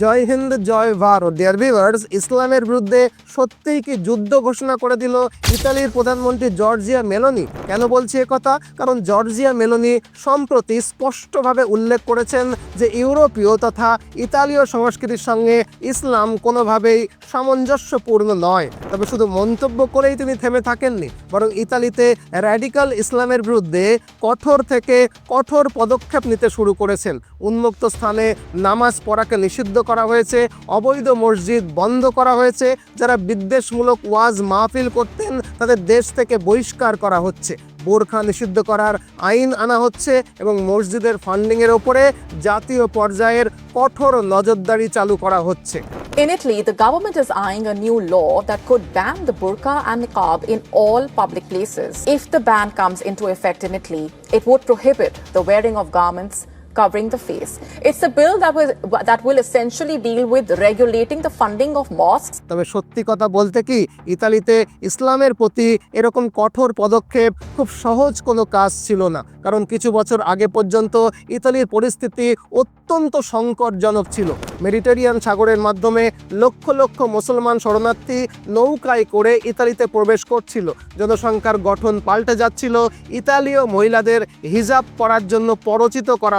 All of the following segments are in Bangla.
জয় হিন্দ, জয় ভারত। ডিয়ার ভিউয়ার্স ইসলামের বিরুদ্ধে সত্যিই কি যুদ্ধ ঘোষণা করে দিল ইতালির প্রধানমন্ত্রী জর্জিয়া মেলোনি? কেন বলছি কথা কারণ জর্জিয়া মেলোনি সম্প্রতি স্পষ্টভাবে উল্লেখ করেছেন যে ইউরোপীয় তথা ইতালীয় সংস্কৃতির সঙ্গে ইসলাম কোনোভাবেই সামঞ্জস্যপূর্ণ নয়। তবে শুধু মন্তব্য করেই তিনি থেমে থাকেননি, বরং ইতালিতে র্যাডিক্যাল ইসলামের বিরুদ্ধে কঠোর থেকে কঠোর পদক্ষেপ নিতে শুরু করেছেন। উন্মুক্ত স্থানে নামাজ পড়াকে নিষিদ্ধ করা হয়েছে অবৈধ মসজিদ বন্ধ করা হয়েছে যারা বিদ্বেষমূলক ওয়াজ মাহফিল করতেন তাদের দেশ থেকে বহিষ্কার করা হচ্ছে বোরখা নিষিদ্ধ করার আইন আনা হচ্ছে এবং মসজিদের ফান্ডিংয়ের ওপরে জাতীয় পর্যায়ের কঠোর নজরদারি চালু করা হচ্ছে In Italy, the government is eyeing a new law that could ban the burqa and niqab in all public places. If the ban comes into effect in Italy, it would prohibit the wearing of garments covering the face. It's a bill that will that will essentially deal with regulating the funding of mosques. তবে সত্যি কথা বলতে কি, ইতালিতে ইসলামের প্রতি এরকম কঠোর পদক্ষেপ খুব সহজ কোনো কাজ ছিল না। কারণ কিছু বছর আগে পর্যন্ত ইতালির পরিস্থিতি অত্যন্ত সংকটজনক ছিল। মেডিটেরিয়ান সাগরের মাধ্যমে লক্ষ লক্ষ মুসলমান শরণার্থী নৌকায় করে ইতালিতে প্রবেশ করছিল। জনসংখ্যার গঠন পাল্টে যাচ্ছিল। ইতালীয় মহিলাদের হিজাব পরার জন্য পরচিত করা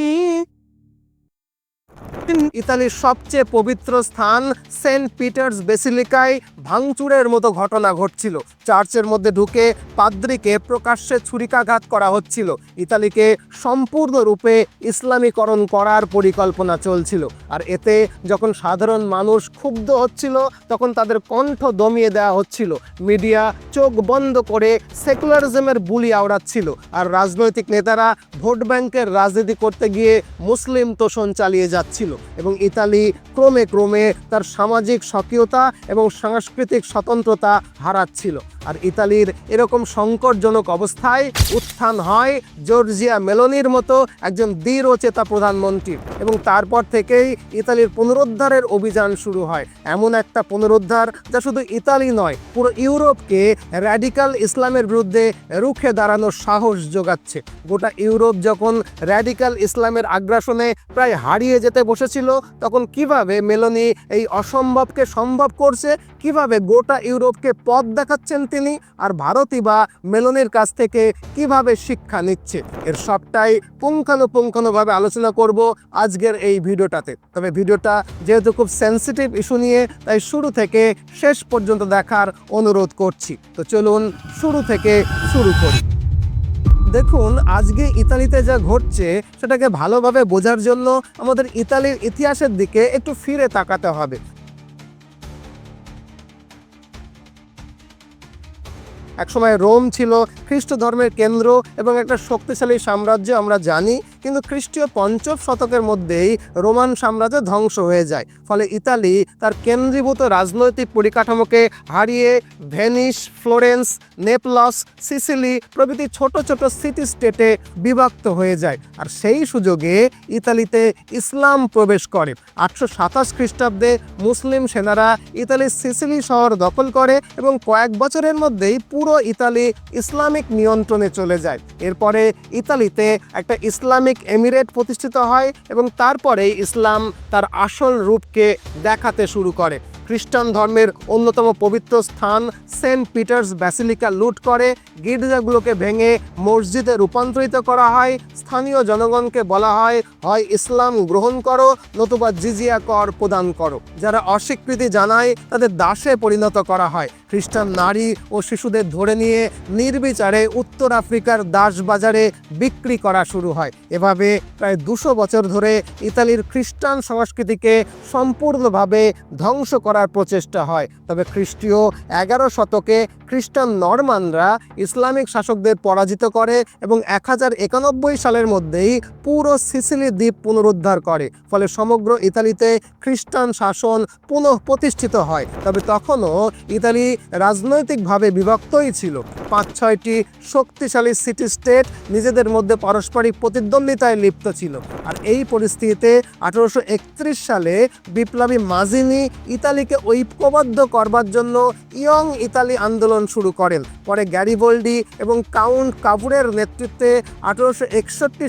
ইতালির সবচেয়ে পবিত্র স্থান সেন্ট পিটার্স বেসিলিকায় ভাঙচুরের মতো ঘটনা ঘটছিল। চার্চের মধ্যে ঢুকে পাদ্রিকে প্রকাশ্যে ছুরিকাঘাত করা হচ্ছিল। ইতালিকে সম্পূর্ণরূপে ইসলামীকরণ করার পরিকল্পনা চলছিল। আর এতে যখন সাধারণ মানুষ ক্ষুব্ধ হচ্ছিল, তখন তাদের কণ্ঠ দমিয়ে দেওয়া হচ্ছিল। মিডিয়া চোখ বন্ধ করে সেকুলারিজমের বুলি আওড়াচ্ছিল। আর রাজনৈতিক নেতারা ভোট ব্যাংকের রাজনীতি করতে গিয়ে মুসলিম তোষণ চালিয়ে যাচ্ছিল। এবং ইতালি ক্রমে ক্রমে তার সামাজিক স্বকীয়তা এবং সাংস্কৃতিক স্বতন্ত্রতা হারাচ্ছিল। আর ইতালির এরকম সংকটজনক অবস্থায় উত্থান হয় জর্জিয়া মেলোনির মতো একজন দৃঢ়চেতা প্রধানমন্ত্রী এবং তারপর থেকেই ইতালির পুনরুদ্ধারের অভিযান শুরু হয়। এমন একটা পুনরুদ্ধার যা শুধু ইতালি নয়, পুরো ইউরোপকে র্যাডিক্যাল ইসলামের বিরুদ্ধে রুখে দাঁড়ানোর সাহস যোগাচ্ছে। গোটা ইউরোপ যখন র্যাডিক্যাল ইসলামের আগ্রাসনে প্রায় হারিয়ে যেতে বসেছিল তখন কীভাবে মেলোনি এই অসম্ভবকে সম্ভব করছে, কীভাবে গোটা ইউরোপকে পথ দেখাচ্ছেন তিনি, আর ভারতই বা মেলোনির কাছ থেকে কীভাবে শিক্ষা নিচ্ছে, এর সবটাই পুঙ্খানুপুঙ্খানুভাবে আলোচনা করব আজকের এই ভিডিওটাতে। তবে ভিডিওটা যেহেতু খুব সেন্সিটিভ ইস্যু নিয়ে, তাই শুরু থেকে শেষ পর্যন্ত দেখার অনুরোধ করছি। তো চলুন শুরু থেকে শুরু করি। দেখুন, আজকে ইতালিতে যা ঘটছে, সেটাকে ভালোভাবে বোঝার জন্য আমাদের ইতালির ইতিহাসের দিকে একটু ফিরে তাকাতে হবে। একসময় রোম ছিল খ্রিস্ট ধর্মের কেন্দ্র এবং একটা শক্তিশালী সাম্রাজ্য আমরা জানি। কিন্তু খ্রিস্টীয় পঞ্চম শতকের মধ্যেই রোমান সাম্রাজ্য ধ্বংস হয়ে যায়। ফলে ইতালি তার কেন্দ্রীভূত রাজনৈতিক পরিকাঠামোকে হারিয়ে ভেনিস, ফ্লোরেন্স, নেপলস, সিসিলি প্রভৃতি ছোট ছোট সিটি স্টেটে বিভক্ত হয়ে যায়। আর সেই সুযোগে ইতালিতে ইসলাম প্রবেশ করে। আটশো সাতাশ খ্রিস্টাব্দে মুসলিম সেনারা ইতালির সিসিলি শহর দখল করে এবং কয়েক বছরের মধ্যেই পুরো ইতালি ইসলামিক নিয়ন্ত্রণে চলে যায়। এরপরে ইতালিতে একটা ইসলামিক এমিরেট প্রতিষ্ঠিত হয় এবং তারপরেই ইসলাম তার আসল রূপকে দেখাতে শুরু করে। খ্রিস্টান ধর্মের অন্যতম পবিত্র স্থান সেন্ট পিটার্স ব্যাসিলিকা লুট করে, গির্জাগুলোকে ভেঙে মসজিদে রূপান্তরিত করা হয়। স্থানীয় জনগণকে বলা হয় হয় ইসলাম গ্রহণ করো, নতুবা জিজিয়া কর প্রদান করো। যারা অস্বীকৃতি জানায়, তাদের দাসে পরিণত করা হয়। খ্রিস্টান নারী ও শিশুদের ধরে নিয়ে নির্বিচারে উত্তর আফ্রিকার দাস বাজারে বিক্রি করা শুরু হয়। এভাবে প্রায় দুশো বছর ধরে ইতালির খ্রিস্টান সংস্কৃতিকে সম্পূর্ণভাবে ধ্বংস করা করার প্রচেষ্টা হয়। তবে খ্রিস্টীয় এগারো শতকে খ্রিস্টান নরমানরা ইসলামিক শাসকদের পরাজিত করে এবং এক হাজার একানব্বই সালের মধ্যেই পুরো সিসিলি দ্বীপ পুনরুদ্ধার করে। ফলে সমগ্র ইতালিতে খ্রিস্টান শাসন পুনঃ প্রতিষ্ঠিত হয়। তবে তখনও ইতালি রাজনৈতিকভাবে বিভক্তই ছিল। পাঁচ, ছয়টি শক্তিশালী সিটি স্টেট নিজেদের মধ্যে পারস্পরিক প্রতিদ্বন্দ্বিতায় লিপ্ত ছিল। আর এই পরিস্থিতিতে আঠারোশো একত্রিশ সালে বিপ্লবী মাজিনি ইতালিকে ঐক্যবদ্ধ করবার জন্য ইয়ং ইতালি আন্দোলন শুরু করেন। পরে গ্যারিবোল্ডি এবং কাউন্ট কাপুরের নেতৃত্বে আঠারোশো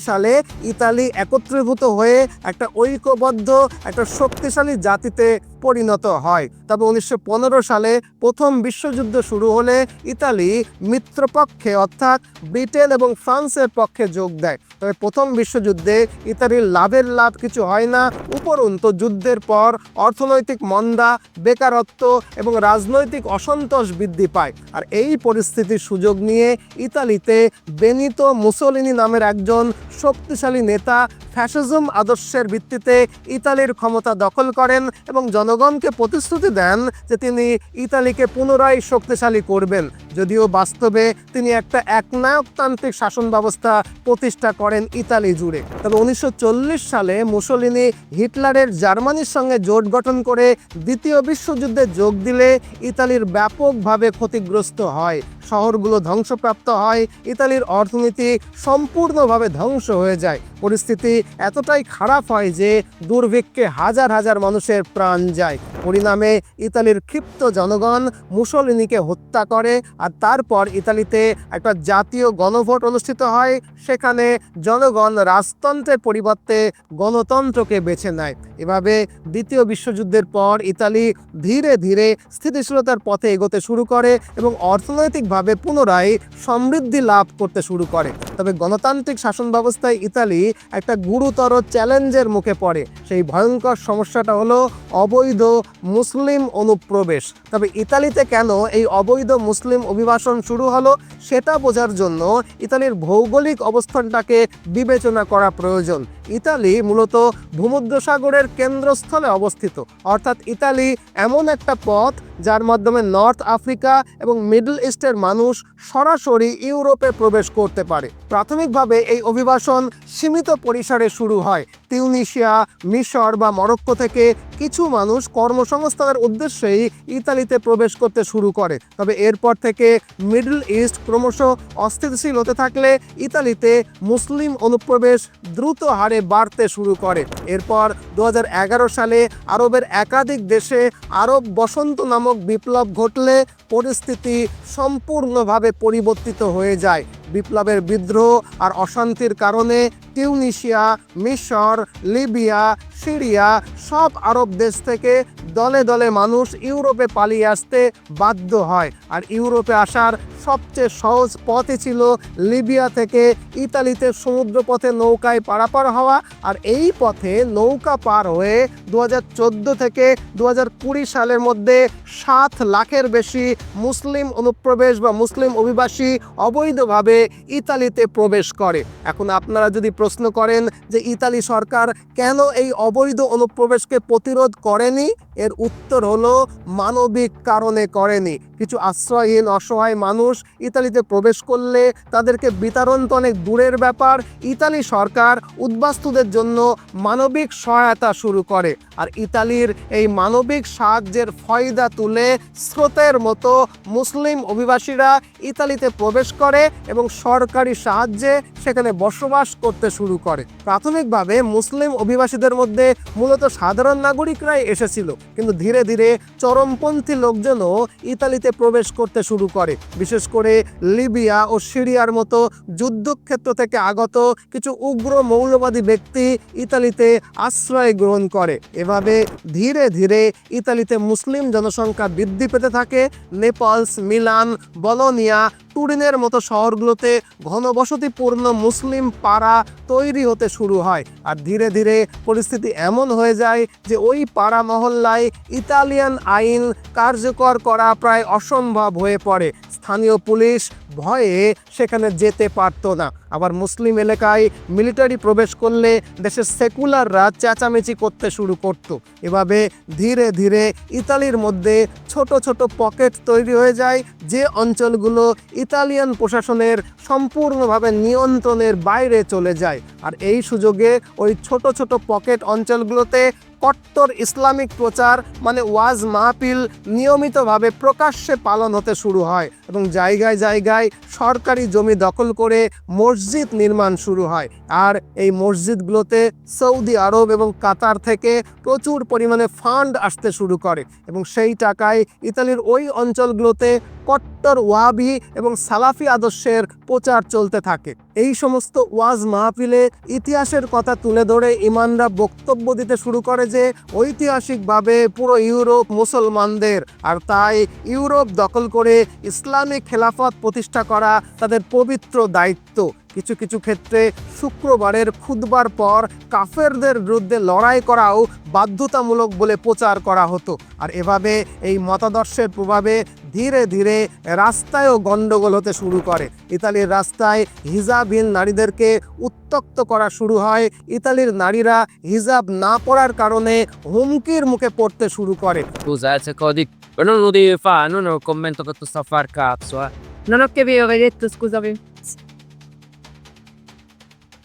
সালে ইতালি একত্রীভূত হয়ে একটা ঐক্যবদ্ধ, একটা শক্তিশালী জাতিতে পরিণত হয়। তবে উনিশশো পনেরো সালে প্রথম বিশ্বযুদ্ধ শুরু হলে ইতালি মিত্রপক্ষে অর্থাৎ ব্রিটেন এবং ফ্রান্সের পক্ষে যোগ দেয়। তবে প্রথম বিশ্বযুদ্ধে ইতালির লাভের লাভ কিছু হয় না। উপরন্তু যুদ্ধের পর অর্থনৈতিক মন্দা, বেকারত্ব এবং রাজনৈতিক অসন্তোষ বৃদ্ধি পায়। আর এই পরিস্থিতির সুযোগ নিয়ে ইতালিতে বেনিতো মুসোলিনি নামের একজন শক্তিশালী নেতা ফ্যাসিজম আদর্শের ভিত্তিতে ইতালির ক্ষমতা দখল করেন এবং জনগণকে প্রতিশ্রুতি দেন যে তিনি ইতালিকে পুনরায় শক্তিশালী করবেন। যদিও বাস্তবে তিনি একটা একনায়কতান্ত্রিক শাসন ব্যবস্থা প্রতিষ্ঠা করেন ইতালি জুড়ে। তবে উনিশশো চল্লিশ সালে মুসোলিনি হিটলারের জার্মানির সঙ্গে জোট গঠন করে দ্বিতীয় বিশ্বযুদ্ধে যোগ দিলে ইতালির ব্যাপকভাবে ক্ষতিগ্রস্ত হয়। শহরগুলো ধ্বংসপ্রাপ্ত হয়, ইতালির অর্থনীতি সম্পূর্ণভাবে ধ্বংস হয়ে যায়। পরিস্থিতি এতটাই খারাপ হয় যে দুর্ভিক্ষে হাজার হাজার মানুষের প্রাণ যায়। পরিণামে ইতালির ক্ষিপ্ত জনগণ মুসলিনিকে হত্যা করে আর তারপর ইতালিতে একটা জাতীয় গণভোট অনুষ্ঠিত হয়। সেখানে জনগণ রাজতন্ত্রের পরিবর্তে গণতন্ত্রকে বেছে নেয়। এভাবে দ্বিতীয় বিশ্বযুদ্ধের পর ইতালি ধীরে ধীরে স্থিতিশীলতার পথে এগোতে শুরু করে এবং অর্থনৈতিকভাবে পুনরায় সমৃদ্ধি লাভ করতে শুরু করে। তবে গণতান্ত্রিক শাসন ব্যবস্থায় ইতালি একটা গুরুতর চ্যালেঞ্জের মুখে পড়ে। সেই ভয়ঙ্কর সমস্যাটা হলো অবৈধ মুসলিম অনুপ্রবেশ। তবে ইতালিতে কেন এই অবৈধ মুসলিম অভিবাসন শুরু হলো সেটা বোঝার জন্য ইতালির ভৌগোলিক অবস্থানটাকে বিবেচনা করা প্রয়োজন। ইতালি মূলত ভূমধ্যসাগরের কেন্দ্রস্থলে অবস্থিত। অর্থাৎ ইতালি এমন একটা পথ যার মাধ্যমে নর্থ আফ্রিকা এবং মিডল ইস্টের মানুষ সরাসরি ইউরোপে প্রবেশ করতে পারে। প্রাথমিকভাবে এই অভিবাসন সীমিত পরিসরে শুরু হয়। তিউনিশিয়া, মিশর বা মরক্কো থেকে কিছু মানুষ কর্মসংস্থানের উদ্দেশ্যেই ইতালিতে প্রবেশ করতে শুরু করে। তবে এরপর থেকে মিডল ইস্ট ক্রমশ অস্থিতিশীল হতে থাকলে ইতালিতে মুসলিম অনুপ্রবেশ দ্রুত হারে বাড়তে শুরু করে। এরপর দু হাজার এগারো সালে আরবের একাধিক দেশে আরব বসন্ত নামক বিপ্লব ঘটলে পরিস্থিতি সম্পূর্ণভাবে পরিবর্তিত হয়ে যায়। বিপ্লবের বিদ্রোহ আর অশান্তির কারণে টিউনিশিয়া মিশর, লিবিয়া, সিরিয়া সব আরব দেশ থেকে দলে দলে মানুষ ইউরোপে পালিয়ে আসতে বাধ্য হয়। আর ইউরোপে আসার সবচেয়ে সহজ পথই ছিল লিবিয়া থেকে ইতালিতে সমুদ্রপথে নৌকায় পারাপার হওয়া। আর এই পথে নৌকা পার হয়ে দু হাজার চোদ্দ থেকে দু হাজার কুড়ি সালের মধ্যে সাত লাখের বেশি মুসলিম অনুপ্রবেশ বা মুসলিম অভিবাসী অবৈধভাবে ইতালিতে প্রবেশ করে। এখন আপনারা যদি প্রশ্ন করেন যে ইতালি সরকার কেন এই অবৈধ অনুপ্রবেশকে প্রতিরোধ করেনি? এর উত্তর হলো মানবিক কারণে করেনি। কিছু আশ্রয়হীন, অসহায় মানুষ ইতালিতে প্রবেশ করলে তাদেরকে বিতরণ তো অনেক দূরের ব্যাপার। ইতালি সরকার উদ্বাস্তুদের জন্য মানবিক সহায়তা শুরু করে আর ইতালির এই মানবিক সাহায্যের ফয়দা তুলে স্রোতের মতো মুসলিম অভিবাসীরা ইতালিতে প্রবেশ করে এবং সরকারি সাহায্যে সেখানে বসবাস করতে শুরু করে। প্রাথমিকভাবে মুসলিম অভিবাসীদের মধ্যে মূলত সাধারণ নাগরিকরাই এসেছিল। কিন্তু ধীরে ধীরে চরমপন্থী লোকজনও ইতালিতে প্রবেশ করতে শুরু করে। বিশেষ করে লিবিয়া ও সিরিয়ার মতো যুদ্ধক্ষেত্র থেকে আগত কিছু উগ্র মৌলবাদী ব্যক্তি ইতালিতে আশ্রয় গ্রহণ করে। এভাবে ধীরে ধীরে ইতালিতে মুসলিম জনসংখ্যা বৃদ্ধি পেতে থাকে। নেপলস, মিলান, বলোনিয়া তুরিনের মতো শহরগুলোতে ঘনবসতিপূর্ণ মুসলিম পাড়া তৈরি হতে শুরু হয়। আর ধীরে ধীরে পরিস্থিতি এমন হয়ে যায় যে ওই পাড়া মহল্লায় ইতালিয়ান আইন কার্যকর করা প্রায় অসম্ভব হয়ে পড়ে। স্থানীয় পুলিশ ভয়ে সেখানে যেতে পারতো না। আবার মুসলিম এলাকায় মিলিটারি প্রবেশ করলে দেশের সেকুলাররা চেঁচামেচি করতে শুরু করত। এভাবে ধীরে ধীরে ইতালির মধ্যে ছোট ছোট পকেট তৈরি হয়ে যায়, যে অঞ্চলগুলো ইতালিয়ান প্রশাসনের সম্পূর্ণভাবে নিয়ন্ত্রণের বাইরে চলে যায়। আর এই সুযোগে ওই ছোট ছোট পকেট অঞ্চলগুলোতে কট্টর ইসলামিক প্রচার মানে ওয়াজ মাহফিল নিয়মিতভাবে প্রকাশ্যে পালন হতে শুরু হয় এবং জায়গায় জায়গায় সরকারি জমি দখল করে মসজিদ নির্মাণ শুরু হয়। আর এই মসজিদগুলোতে সৌদি আরব এবং কাতার থেকে প্রচুর পরিমাণে ফান্ড আসতে শুরু করে এবং সেই টাকায় ইতালির ওই অঞ্চলগুলোতে কট্টর ওয়াবি এবং সালাফি আদর্শের প্রচার চলতে থাকে। এই সমস্ত ওয়াজ মাহফিলে ইতিহাসের কথা তুলে ধরে ইমানরা বক্তব্য দিতে শুরু করে যে ঐতিহাসিকভাবে পুরো ইউরোপ মুসলমানদের আর তাই ইউরোপ দখল করে ইসলামিক খেলাফত প্রতিষ্ঠা করা তাদের পবিত্র দায়িত্ব। কিছু কিছু ক্ষেত্রে শুক্রবারের খুদবার পর কাফেরদের বিরুদ্ধে লড়াই করাও বাধ্যতামূলক বলে প্রচার করা হতো আর এভাবে এই মতাদর্শের প্রভাবে ধীরে ধীরে রাস্তায়ও গণ্ডগোল হতে শুরু করে ইতালির রাস্তায় হিজাবহীন নারীদেরকে উত্তক্ত করা শুরু হয় ইতালির নারীরা হিজাব না পড়ার কারণে হুমকির মুখে পড়তে শুরু করে eh, se codi... Però non lo devi fare, non è commento che tu sta a far cazzo, eh. Non ho capito, hai detto scusami.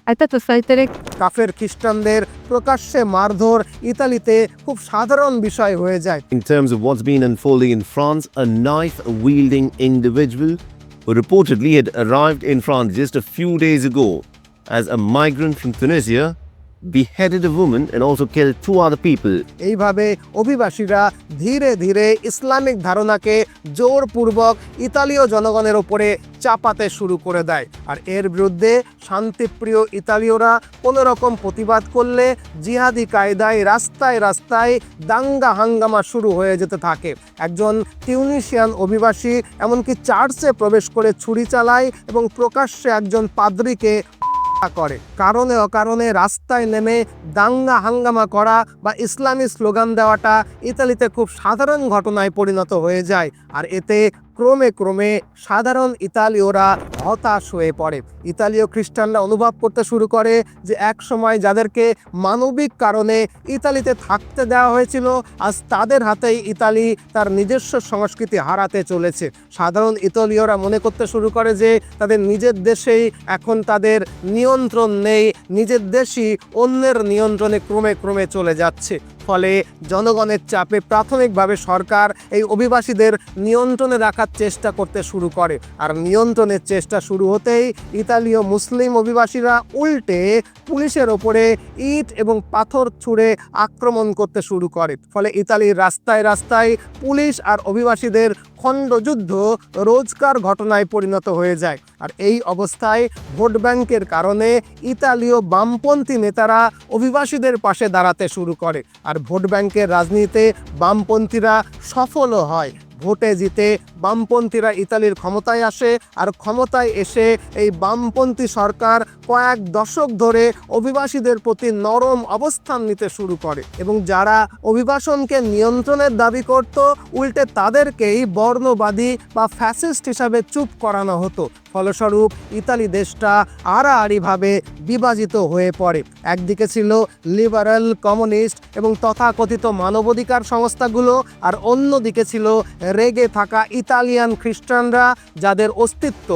Hai detto stai tele... কাফের খ্রিস্টানদের প্রকাশ্যে মারধর ইতালিতে খুব সাধারণ বিষয় হয়ে যায় in terms of what's been unfolding in France, a knife wielding individual who reportedly had arrived in France just a few days ago as a migrant from Tunisia beheaded a woman and also killed two other people. এইভাবে অভিবাসীরা ধীরে ধীরে ইসলামিক ধারণাকে জোরপূর্বক ইতালীয় জনগণের ওপরে চাপাতে শুরু করে দেয় আর এর বিরুদ্ধে শান্তিপ্রিয় ইতালীয়রা কোনো রকম প্রতিবাদ করলে জিহাদি কায়দায় রাস্তায় রাস্তায় দাঙ্গা হাঙ্গামা শুরু হয়ে যেতে থাকে একজন টিউনিশিয়ান অভিবাসী এমনকি চার্চে প্রবেশ করে ছুরি চালায় এবং প্রকাশ্যে একজন পাদ্রীকে করে। কারণে অকারণে রাস্তায় নেমে দাঙ্গা হাঙ্গামা করা বা ইসলামী স্লোগান দেওয়াটা ইতালিতে খুব সাধারণ ঘটনায় পরিণত হয়ে যায়। আর এতে ক্রমে ক্রমে সাধারণ ইতালীয়রা হতাশ হয়ে পড়ে। ইতালীয় খ্রিস্টানরা অনুভব করতে শুরু করে যে এক সময় যাদেরকে মানবিক কারণে ইতালিতে থাকতে দেওয়া হয়েছিল, আজ তাদের হাতেই ইতালি তার নিজস্ব সংস্কৃতি হারাতে চলেছে। সাধারণ ইতালীয়রা মনে করতে শুরু করে যে তাদের নিজের দেশেই এখন তাদের নিয়ন্ত্রণ নেই, নিজের দেশই অন্যের নিয়ন্ত্রণে ক্রমে ক্রমে চলে যাচ্ছে। ফলে জনগণের চাপে প্রাথমিকভাবে সরকার এই অভিবাসীদের নিয়ন্ত্রণে রাখার চেষ্টা করতে শুরু করে। আর নিয়ন্ত্রণের চেষ্টা শুরু হতেই ইতালীয় মুসলিম অভিবাসীরা উল্টে পুলিশের ওপরে ইট এবং পাথর ছুঁড়ে আক্রমণ করতে শুরু করে। ফলে ইতালির রাস্তায় রাস্তায় পুলিশ আর অভিবাসীদের খণ্ডযুদ্ধ রোজকার ঘটনায় পরিণত হয়ে যায়। আর এই অবস্থায় ভোট ব্যাংকের কারণে ইতালীয় বামপন্থী নেতারা অভিবাসীদের পাশে দাঁড়াতে শুরু করে। আর ভোট ব্যাংকের রাজনীতিতে বামপন্থীরা সফলও হয়। ভোটে জিতে বামপন্থীরা ইতালির ক্ষমতায় আসে আর ক্ষমতায় এসে এই বামপন্থী সরকার কয়েক দশক ধরে অভিবাসীদের প্রতি নরম অবস্থান নিতে শুরু করে এবং যারা অভিবাসনকে নিয়ন্ত্রণের দাবি করত, উল্টে তাদেরকেই বর্ণবাদী বা ফ্যাসিস্ট হিসাবে চুপ করানো হতো। ফলস্বরূপ ইতালি দেশটা আড়াআড়িভাবে বিভাজিত হয়ে পড়ে। একদিকে ছিল লিবারেল কমিউনিস্ট এবং তথাকথিত মানবাধিকার সংস্থাগুলো, আর অন্যদিকে ছিল রেগে থাকা ইতালিয়ান খ্রিস্টানরা যাদের অস্তিত্ব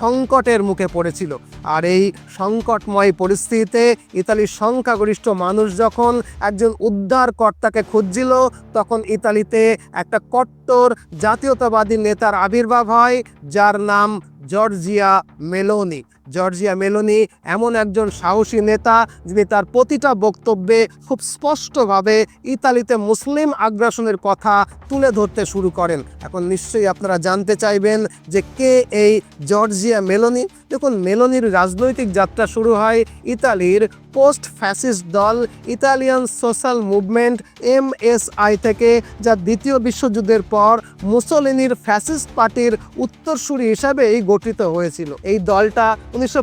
সংকটের মুখে পড়েছিল। আর এই সংকটময় পরিস্থিতিতে ইতালির সংখ্যাগরিষ্ঠ মানুষ যখন একজন উদ্ধারকর্তাকে খুঁজছিল, তখন ইতালিতে একটা কট্টর জাতীয়তাবাদী নেতার আবির্ভাব হয়, যার নাম জর্জিয়া মেলোনি। জর্জিয়া মেলোনি এমন একজন সাহসী নেতা যিনি তার প্রতিটা বক্তব্যে খুব স্পষ্টভাবে ইতালিতে মুসলিম আগ্রাসনের কথা তুলে ধরতে শুরু করেন। এখন নিশ্চয়ই আপনারা জানতে চাইবেন যে কে এই জর্জিয়া মেলোনি? দেখুন মেলোনির রাজনৈতিক যাত্রা শুরু হয়, ইতালির পোস্ট ফ্যাসিস্ট দল ইতালিয়ান সোশ্যাল মুভমেন্ট এমএসআই থেকে, যা দ্বিতীয় বিশ্বযুদ্ধের পর মুসোলিনির ফ্যাসিস্ট পার্টির উত্তরসূরি হিসাবেই গঠিত হয়েছিল। এই দলটা উনিশশো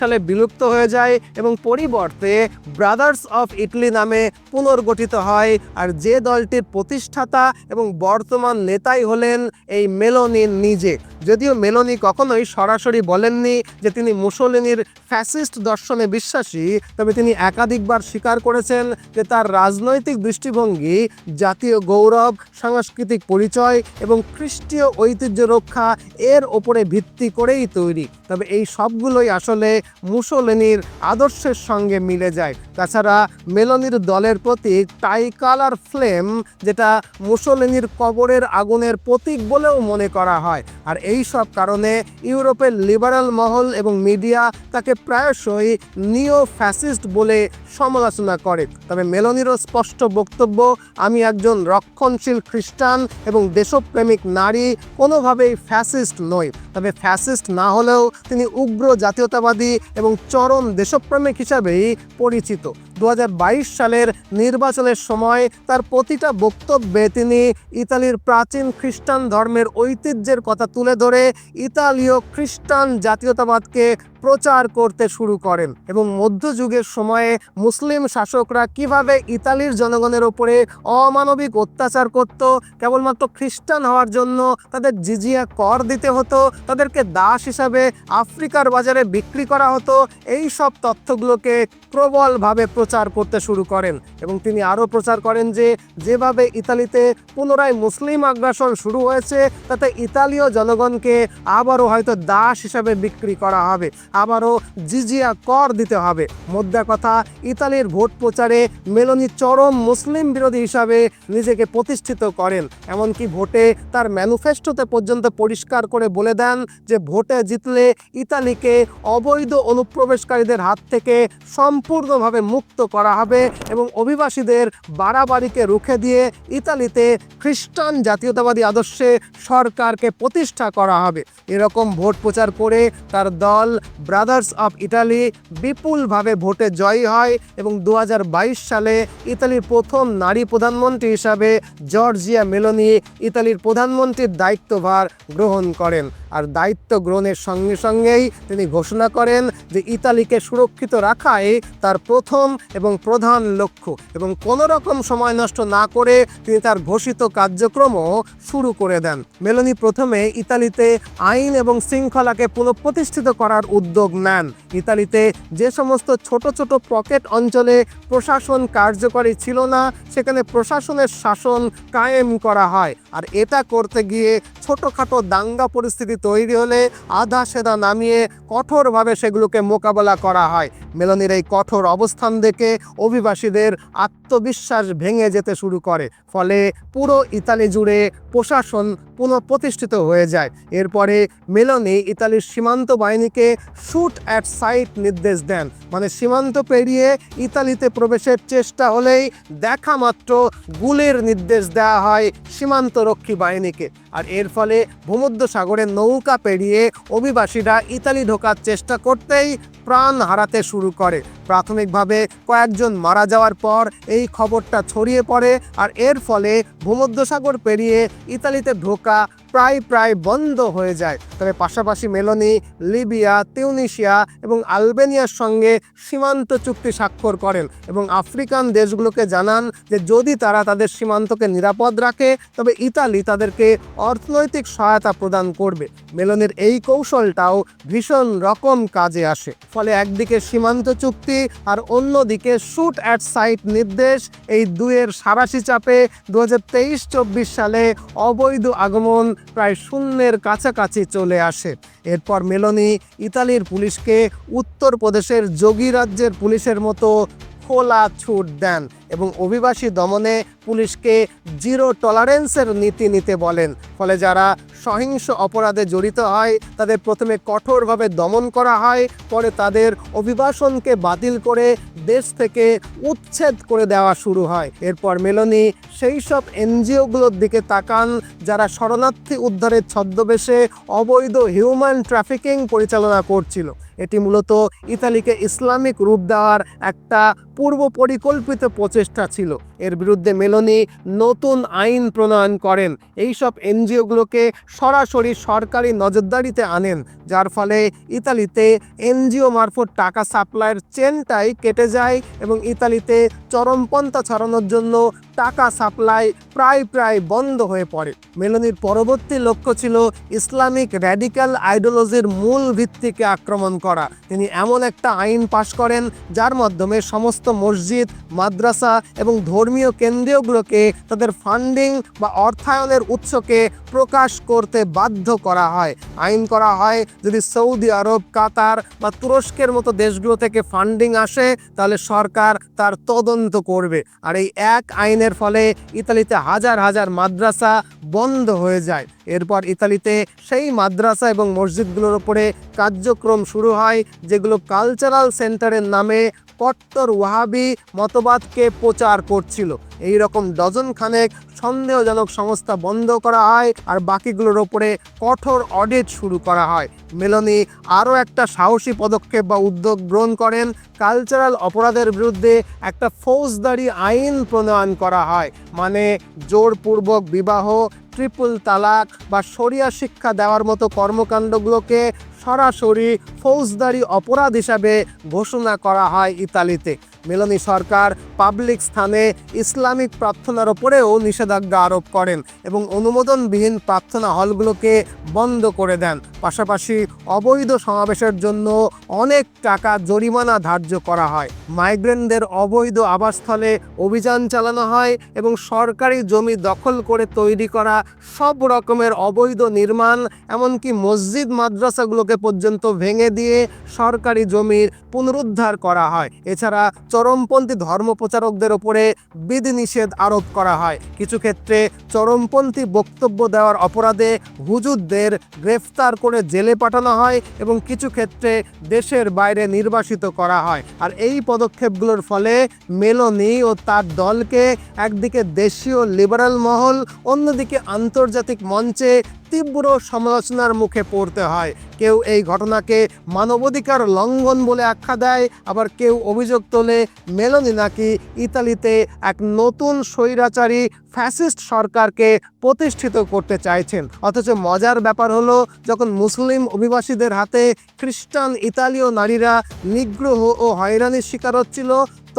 সালে বিলুপ্ত হয়ে যায় এবং পরিবর্তে ব্রাদার্স অফ ইটলি নামে পুনর্গঠিত হয়, আর যে দলটির প্রতিষ্ঠাতা এবং বর্তমান নেতাই হলেন এই মেলোনির নিজে। যদিও মেলোনি কখনোই সরাসরি বলেননি যে তিনি মুসোলিনির ফ্যাসিস্ট দর্শনে বিশ্বাসী, তবে তিনি একাধিকবার স্বীকার করেছেন যে তার রাজনৈতিক দৃষ্টিভঙ্গি, জাতীয় গৌরব, সাংস্কৃতিক পরিচয় এবং খ্রিস্টীয় ঐতিহ্য রক্ষা এর ওপরে ভিত্তি করেই তৈরি। তবে এই সবগুলোই আসলে মুসোলিনির আদর্শের সঙ্গে মিলে যায়। তাছাড়া মেলোনির দলের প্রতীক টাইকালার ফ্লেম, যেটা মুসোলিনির কবরের আগুনের প্রতীক বলেও মনে করা হয়। আর এই সব কারণে ইউরোপের লিবারাল মহল এবং মিডিয়া তাকে প্রায়শই নিও ফ্যাসিস্ট বলে সমালোচনা করে। তবে মেলোনিরও স্পষ্ট বক্তব্য, আমি একজন রক্ষণশীল খ্রিস্টান এবং দেশপ্রেমিক নারী, কোনোভাবেই ফ্যাসিস্ট নই। তবে ফ্যাসিস্ট না হলেও তিনি উগ্র জাতীয়তাবাদী এবং চরম দেশপ্রেমিক হিসাবেই পরিচিত। দু হাজার বাইশ সালের নির্বাচনের সময় তার প্রতিটা বক্তব্যে তিনি ইতালির প্রাচীন খ্রিস্টান ধর্মের ঐতিহ্যের কথা তুলে ধরে ইতালীয় খ্রিস্টান জাতীয়তাবাদকে প্রচার করতে শুরু করেন এবং মধ্যযুগের সময়ে মুসলিম শাসকরা কীভাবে ইতালির জনগণের ওপরে অমানবিক অত্যাচার করত, কেবলমাত্র খ্রিস্টান হওয়ার জন্য তাদের জিজিয়া কর দিতে হতো, তাদেরকে দাস হিসাবে আফ্রিকার বাজারে বিক্রি করা হতো, এই সব তথ্যগুলোকে প্রবলভাবে প্রচার করতে শুরু করেন এবং তিনি আরও প্রচার করেন যে যেভাবে ইতালিতে পুনরায় মুসলিম আগ্রাসন শুরু হয়েছে, তাতে ইতালীয় জনগণকে আবারও হয়তো দাস হিসাবে বিক্রি করা হবে। আবারও জিজিয়া কর দিতে হবে। মোদ্দা কথা, ইতালির ভোট প্রচারে মেলোনি চরম মুসলিম বিরোধী হিসাবে নিজেকে প্রতিষ্ঠিত করেন। এমনকি ভোটে তার ম্যানিফেস্টোতে পর্যন্ত পরিষ্কার করে বলে দেন যে ভোটে জিতলে ইতালিকে অবৈধ অনুপ্রবেশকারীদের হাত থেকে সম্পূর্ণভাবে মুক্ত করা হবে এবং অভিবাসীদের বাড়াবাড়িকে রুখে দিয়ে ইতালিতে খ্রিস্টান জাতীয়তাবাদী আদর্শে সরকারকে প্রতিষ্ঠা করা হবে। এরকম ভোট প্রচার করে তার দল ব্রাদার্স অফ ইটালি বিপুলভাবে ভোটে জয়ী হয় এবং দু হাজার বাইশ সালে ইতালির প্রথম নারী প্রধানমন্ত্রী হিসাবে জর্জিয়া মেলোনি ইতালির প্রধানমন্ত্রীর দায়িত্বভার গ্রহণ করেন। আর দায়িত্ব গ্রহণের সঙ্গে সঙ্গেই তিনি ঘোষণা করেন যে ইতালিকে সুরক্ষিত রাখাই তার প্রথম এবং প্রধান লক্ষ্য এবং কোনো রকম সময় নষ্ট না করে তিনি তার ঘোষিত কার্যক্রমও শুরু করে দেন। মেলোনি প্রথমে ইতালিতে আইন এবং শৃঙ্খলাকে পুনঃপ্রতিষ্ঠিত করার উদ্যোগ নেন। ইতালিতে যে সমস্ত ছোট ছোট পকেট অঞ্চলে প্রশাসন কার্যকরী ছিল না, সেখানে প্রশাসনের শাসন কায়েম করা হয়। আর এটা করতে গিয়ে ছোটোখাটো দাঙ্গা পরিস্থিতি তৈরি হলে আধা সেদা নামিয়ে কঠোরভাবে সেগুলোকে মোকাবেলা করা হয়। মেলনির এই কঠোর অবস্থান দেখে অভিবাসীদের আত্মবিশ্বাস ভেঙে যেতে শুরু করে। ফলে পুরো ইতালি জুড়ে প্রশাসন পুনঃপ্রতিষ্ঠিত হয়ে যায়। এরপরে মেলনি ইতালির সীমান্ত বাহিনীকে শুট অ্যাট সাইট নির্দেশ দেন। মানে সীমান্ত পেরিয়ে ইতালিতে প্রবেশের চেষ্টা হলেই দেখা মাত্র গুলির নির্দেশ দেওয়া হয় সীমান্তরক্ষী বাহিনীকে। আর এর ফলে ভূমধ্য সাগরের নৌকা পেরিয়ে অভিবাসীরা ইতালি ঢোকার চেষ্টা করতেই প্রাণ হারাতে শুরু করে। প্রাথমিকভাবে কয়েকজন মারা যাওয়ার পর এই খবরটা ছড়িয়ে পড়ে আর এর ফলে ভূমধ্যসাগর পেরিয়ে ইতালিতে ঢোকা প্রায় প্রায় বন্ধ হয়ে যায়। তবে পাশাপাশি মেলোনি, লিবিয়া, তিউনিশিয়া এবং আলবেনিয়ার সঙ্গে সীমান্ত চুক্তি স্বাক্ষর করেন এবং আফ্রিকান দেশগুলোকে জানান যে যদি তারা তাদের সীমান্তকে নিরাপদ রাখে, তবে ইতালি তাদেরকে অর্থনৈতিক সহায়তা প্রদান করবে। মেলনের এই কৌশলটাও ভীষণ রকম কাজে আসে। ফলে একদিকে সীমান্ত চুক্তি আর অন্যদিকে শুট অ্যাট সাইট নির্দেশ এই দুয়ের সারাশি চাপে দু হাজার সালে অবৈধ আগমন প্রায় শূন্যের কাছাকাছি চলে আসে। এরপর মেলনি ইতালির পুলিশকে উত্তরপ্রদেশের যোগী রাজ্যের পুলিশের মতো খোলা ছুট দেন এবং অভিবাসী দমনে পুলিশকে জিরো টলারেন্সের নীতি নিতে বলেন। ফলে যারা সহিংস অপরাধে জড়িত হয়, তাদের প্রথমে কঠোরভাবে দমন করা হয়, পরে তাদের অভিবাসনকে বাতিল করে দেশ থেকে উচ্ছেদ করে দেওয়া শুরু হয়। এরপর মেলনি সেই সব এনজিওগুলোর দিকে তাকান, যারা শরণার্থী উদ্ধারের ছদ্মবেশে অবৈধ হিউম্যান ট্রাফিকিং পরিচালনা করছিল। এটি মূলত ইতালিকে ইসলামিক রূপ দেওয়ার একটা পূর্ব পরিকল্পিত প্রচেষ্টা ছিল। এর বিরুদ্ধে মেলোনি নতুন আইন প্রণয়ন করেন। এইসব এনজিওগুলোকে সরাসরি সরকারি নজরদারিতে আনেন, যার ফলে ইতালিতে এনজিও মারফত টাকা সাপ্লাইয়ের চেনটাই কেটে যায় এবং ইতালিতে চরমপন্থা ছড়ানোর জন্য টাকা সাপ্লাই প্রায় প্রায় বন্ধ হয়ে পড়ে। মেলোনির পরবর্তী লক্ষ্য ছিল ইসলামিক র্যাডিক্যাল আইডিওলজির মূল ভিত্তিকে আক্রমণ করা। তিনি এমন একটা আইন পাশ করেন, যার মাধ্যমে সমস্ত মসজিদ, মাদ্রাসা এবং ধর্মীয় কেন্দ্রগুলোকে তাদের ফান্ডিং বা অর্থায়নের উৎসকে প্রকাশ করতে বাধ্য করা হয়। আইন করা হয়, যদি সৌদি আরব, কাতার বা তুরস্কের মতো দেশগুলো থেকে ফান্ডিং আসে, তাহলে সরকার তার তদন্ত করবে। আর এই এক আইনের ফলে ইতালিতে হাজার হাজার মাদ্রাসা বন্ধ হয়ে যায়। এরপর ইতালিতে সেই মাদ্রাসা এবং মসজিদগুলোর উপরে কার্যক্রম শুরু হয়, যেগুলো কালচারাল সেন্টারের নামে কট্টর ওয়াহাবি মতবাদকে প্রচার করছিল। এই রকম ডজন খানেক সন্দেহজনক সংস্থা বন্ধ করা হয় আর বাকিগুলোর ওপরে কঠোর অডিট শুরু করা হয়। মেলনি আরও একটা সাহসী পদক্ষেপ বা উদ্যোগ গ্রহণ করেন। কালচারাল অপরাধের বিরুদ্ধে একটা ফৌজদারি আইন প্রণয়ন করা হয়। মানে জোরপূর্বক বিবাহ, ট্রিপল তালাক বা শরিয়া শিক্ষা দেওয়ার মতো কর্মকাণ্ডগুলোকে সরাসরি ফৌজদারি অপরাধ হিসাবে ঘোষণা করা হয় ইতালিতে। মেলনি সরকার পাবলিক স্থানে ইসলামিক প্রার্থনার ওপরেও নিষেধাজ্ঞা আরোপ করেন এবং অনুমোদনবিহীন প্রার্থনা হলগুলোকে বন্ধ করে দেন। পাশাপাশি অবৈধ সমাবেশের জন্য অনেক টাকা জরিমানা ধার্য করা হয়। মাইগ্রেনদের অবৈধ আবাসস্থলে অভিযান চালানো হয় এবং সরকারি জমি দখল করে তৈরি করা সব রকমের অবৈধ নির্মাণ, এমনকি মসজিদ মাদ্রাসাগুলোকে পর্যন্ত ভেঙে দিয়ে সরকারি জমির পুনরুদ্ধার করা হয়। এছাড়া চরমপন্থী ধর্মপ্রচারকদের ওপরে বিধিনিষেধ আরোপ করা হয়। কিছু ক্ষেত্রে চরমপন্থী বক্তব্য দেওয়ার অপরাধে হুজুরদের গ্রেফতার করে জেলে পাঠানো হয় এবং কিছু ক্ষেত্রে দেশের বাইরে নির্বাসিত করা হয়। আর এই পদক্ষেপগুলোর ফলে মেলোনি ও তার দলকে একদিকে দেশীয় লিবারাল মহল, অন্যদিকে আন্তর্জাতিক মঞ্চে তীব্র সমালোচনার মুখে পড়তে হয়। কেউ এই ঘটনাকে মানবাধিকার লঙ্ঘন বলে আখ্যা দেয়, আবার কেউ অভিযোগ তোলে মেলোনি নাকি ইতালিতে এক নতুন স্বৈরাচারী ফ্যাসিস্ট সরকারকে প্রতিষ্ঠিত করতে চাইছেন। অথচ মজার ব্যাপার হলো, যখন মুসলিম অভিবাসীদের হাতে খ্রিস্টান, ইতালীয় নারীরা নিগ্রহ ও হয়রানির শিকার হচ্ছিল,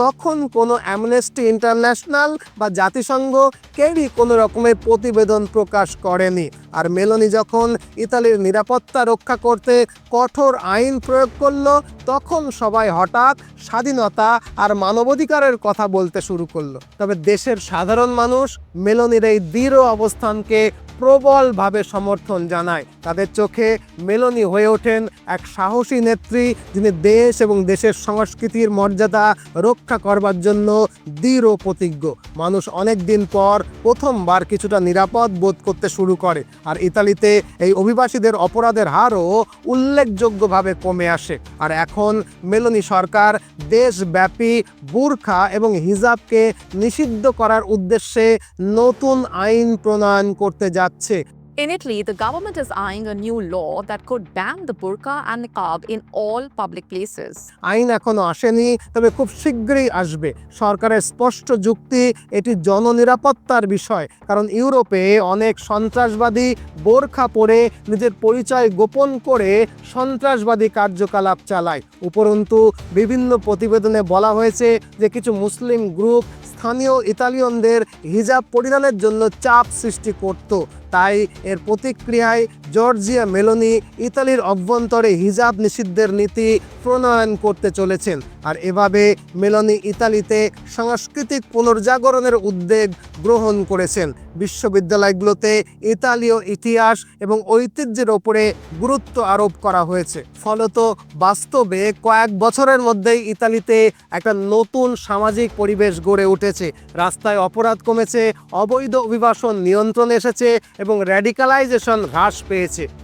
তখন কোনো অ্যামনেস্টি ইন্টারন্যাশনাল বা জাতিসংঘ কেউই কোনো রকমের প্রতিবেদন প্রকাশ করেনি। আর মেলনি যখন ইতালির নিরাপত্তা রক্ষা করতে কঠোর আইন প্রয়োগ করল, তখন সবাই হঠাৎ স্বাধীনতা আর মানবাধিকারের কথা বলতে শুরু করল। তবে দেশের সাধারণ মানুষ মেলোনির এই দৃঢ় অবস্থানকে প্রবলভাবে সমর্থন জানায়। তাদের চোখে মেলোনি হয়ে ওঠেন এক সাহসী নেত্রী, যিনি দেশ এবং দেশের সংস্কৃতির মর্যাদা রক্ষা করবার জন্য দৃঢ় প্রতিজ্ঞ। মানুষ অনেক দিন পর প্রথমবার কিছুটা নিরাপদ বোধ করতে শুরু করে আর ইতালিতে এই অভিবাসীদের অপরাধের হারও উল্লেখযোগ্যভাবে কমে আসে। আর এখন মেলোনি সরকার দেশব্যাপী বুর্খা এবং হিজাবকে নিষিদ্ধ করার উদ্দেশ্যে নতুন আইন প্রণয়ন করতে যাচ্ছে। In Italy, the government is eyeing a new law that could ban the burqa and niqab in all public places. আইন এখনও আসেনি তবে খুব শীঘ্রই আসবে। সরকারের স্পষ্ট যুক্তি এটি জননিরাপত্তার বিষয় কারণ ইউরোপে অনেক সন্ত্রাসবাদী বোরখা পরে নিজের পরিচয় গোপন করে সন্ত্রাসবাদী কার্যকলাপ চালায়। উপরন্তু বিভিন্ন প্রতিবেদনে বলা হয়েছে যে কিছু মুসলিম গ্রুপ স্থানীয় ইতালিয়নদের হিজাব পরিধানের জন্য চাপ সৃষ্টি করত। তাই এর প্রতিক্রিয়ায় জর্জিয়া মেলোনি ইতালির অভ্যন্তরে হিজাব নিষিদ্ধের নীতি প্রণয়ন করতে চলেছেন। আর এভাবে মেলোনি ইতালিতে সাংস্কৃতিক পুনর্জাগরণের উদ্যোগ গ্রহণ করেছেন। বিশ্ববিদ্যালয়গুলোতে ইতালীয় ইতিহাস এবং ঐতিহ্যের ওপরে গুরুত্ব আরোপ করা হয়েছে। ফলত বাস্তবে কয়েক বছরের মধ্যেই ইতালিতে একটা নতুন সামাজিক পরিবেশ গড়ে উঠেছে। রাস্তায় অপরাধ কমেছে, অবৈধ অভিবাসন নিয়ন্ত্রণ এসেছে এবং র্যাডিকালাইজেশন হ্রাস পেয়েছে।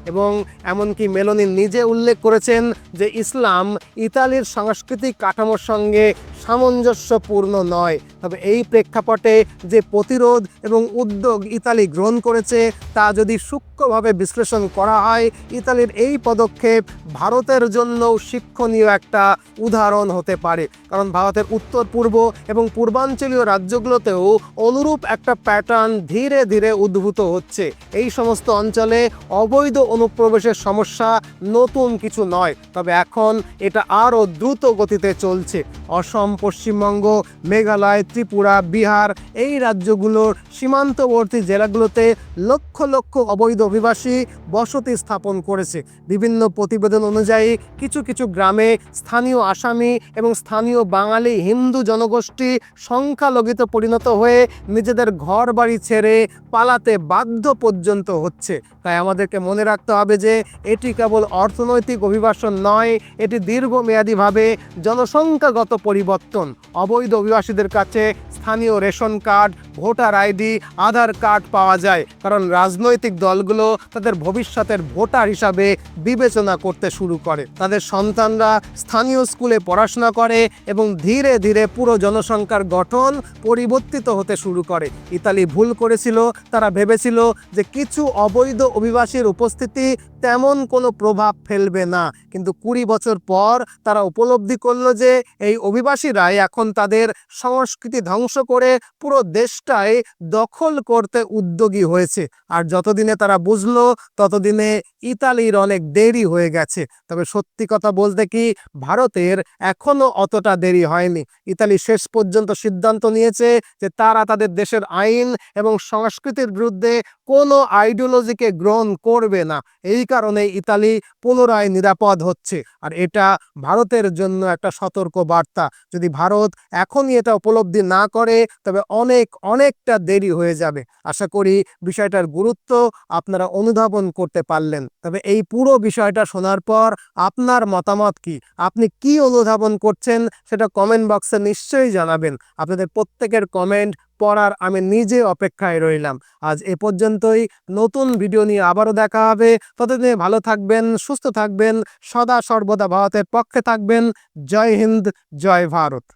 এবং এমনকি মেলোনি নিজে উল্লেখ করেছেন যে ইসলাম ইতালির সাংস্কৃতিক কাঠামোর সঙ্গে সামঞ্জস্যপূর্ণ নয়। তবে এই প্রেক্ষাপটে যে প্রতিরোধ এবং উদ্যোগ ইতালি গ্রহণ করেছে, তা যদি সূক্ষ্মভাবে বিশ্লেষণ করা হয়, ইতালির এই পদক্ষেপ ভারতের জন্য শিক্ষণীয় একটা উদাহরণ হতে পারে। কারণ ভারতের উত্তর পূর্ব এবং পূর্বাঞ্চলীয় রাজ্যগুলোতেও অনুরূপ একটা প্যাটার্ন ধীরে ধীরে উদ্ভূত হচ্ছে। এই সমস্ত অঞ্চলে অবৈধ অনুপ্রবেশের সমস্যা নতুন কিছু নয়, তবে এখন এটা আরও দ্রুত গতিতে চলছে। অসম, পশ্চিমবঙ্গ, মেঘালয়, ত্রিপুরা, বিহার এই রাজ্যগুলোর সীমান্তবর্তী জেলাগুলোতে লক্ষ লক্ষ অবৈধ অভিবাসী বসতি স্থাপন করেছে। বিভিন্ন প্রতিবেদন অনুযায়ী কিছু কিছু গ্রামে স্থানীয় আসামি এবং স্থানীয় বাঙালি হিন্দু জনগোষ্ঠী সংখ্যালঘিত পরিণত হয়ে নিজেদের ঘর বাড়ি ছেড়ে পালাতে বাধ্য পর্যন্ত হচ্ছে। তাই আমাদেরকে মনে রাখতে হবে যে এটি কেবল অর্থনৈতিক অভিবাসন নয়, এটি দীর্ঘমেয়াদীভাবে জনসংখ্যাগত পরিবর্তন। অবৈধ অভিবাসীদের কাছে স্থানীয় ration card, voter ID, Aadhaar card পাওয়া যায়, কারণ রাজনৈতিক দলগুলো তাদের ভবিষ্যতের ভোটার হিসাবে বিবেচনা করতে শুরু করে। তাদের সন্তানরা স্থানীয় স্কুলে পড়াশোনা করে এবং ধীরে ধীরে পুরো জনসংখ্যার গঠন পরিবর্তিত হতে শুরু করে। ইতালি ভুল করেছিল, তারা ভেবেছিল যে কিছু অবৈধ অভিবাসীর উপস্থিতি তেমন কোনো প্রভাব ফেলবে না। কিন্তু কুড়ি বছর পর তারা উপলব্ধি করল যে, এই অভিবাসীরাই এখন তাদের সংস্কৃতি ধ্বংস করে পুরো দেশটাই দখল করতে উদ্যোগী হয়েছে। আর যতদিনে তারা বুঝলো, ততদিনে ইতালির অনেক দেরি হয়ে গেছে। তবে সত্যি কথা বলতে কি, ভারতের এখনও অতটা দেরি হয়নি। ইতালি শেষ পর্যন্ত সিদ্ধান্ত নিয়েছে যে, তারা তাদের দেশের আইন এবং সংস্কৃতির বিরুদ্ধে কোনো আইডিওলজিকে গ্রহণ করবে না। এই কারণে ইতালি পুনরায় নিরাপদ হচ্ছে। আর এটা ভারতের জন্য একটা সতর্ক বার্তা। যদি ভারত এখনই এটা উপলব্ধি না করে, তবে অনেক, অনেকটা দেরি হয়ে যাবে। আশা করি বিষয়টার গুরুত্ব আপনারা অনুধাবন করতে পারলেন। তবে এই পুরো বিষয়টা শোনার পর আপনার মতামত কি? আপনি কি অনুধাবন করছেন? সেটা কমেন্ট বক্সে নিশ্চয়ই জানাবেন। আপনাদের প্রত্যেকের কমেন্ট পড়ার আমি নিজে অপেক্ষায় রইলাম। আজ এ পর্যন্তই। নতুন ভিডিও নিয়ে আবারও দেখা হবে। ততদিনে ভালো থাকবেন, সুস্থ থাকবেন, সদা সর্বদা ভারতের পক্ষে থাকবেন। জয় হিন্দ, জয় ভারত।